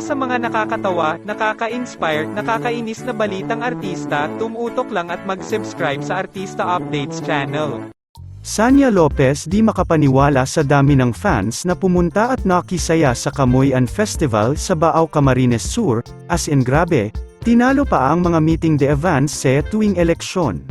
Sa mga nakakatawa, nakaka-inspire, nakakainis na balitang artista, tumutok lang at mag-subscribe sa Artista Updates channel. Sanya Lopez di makapaniwala sa dami ng fans na pumunta at nakisaya sa Kamoyan Festival sa Baaw Camarines Sur, as in grabe, tinalo pa ang mga meeting de Evans sa tuwing eleksyon.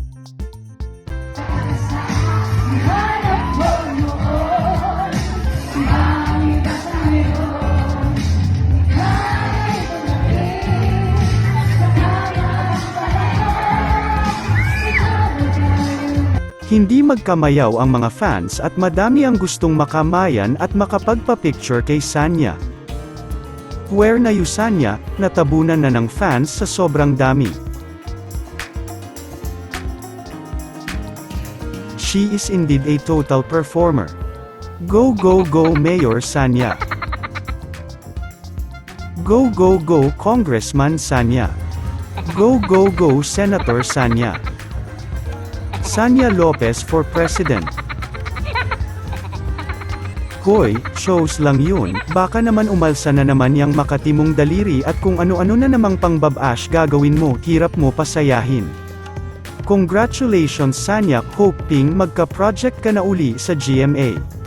Hindi magkamayaw ang mga fans at madami ang gustong makamayan at makapagpa-picture kay Sanya. Where na Sanya, natabunan na ng fans sa sobrang dami. She is indeed a total performer. Go go go Mayor Sanya. Go go go Congressman Sanya. Go go go Senator Sanya. Sanya Lopez for President. Hoy, shows lang yun, baka naman umalsa na naman yang makatimong daliri at kung ano-ano na namang pangbabash gagawin mo, hirap mo pasayahin. Congratulations Sanya, hoping magka-project ka na uli sa GMA.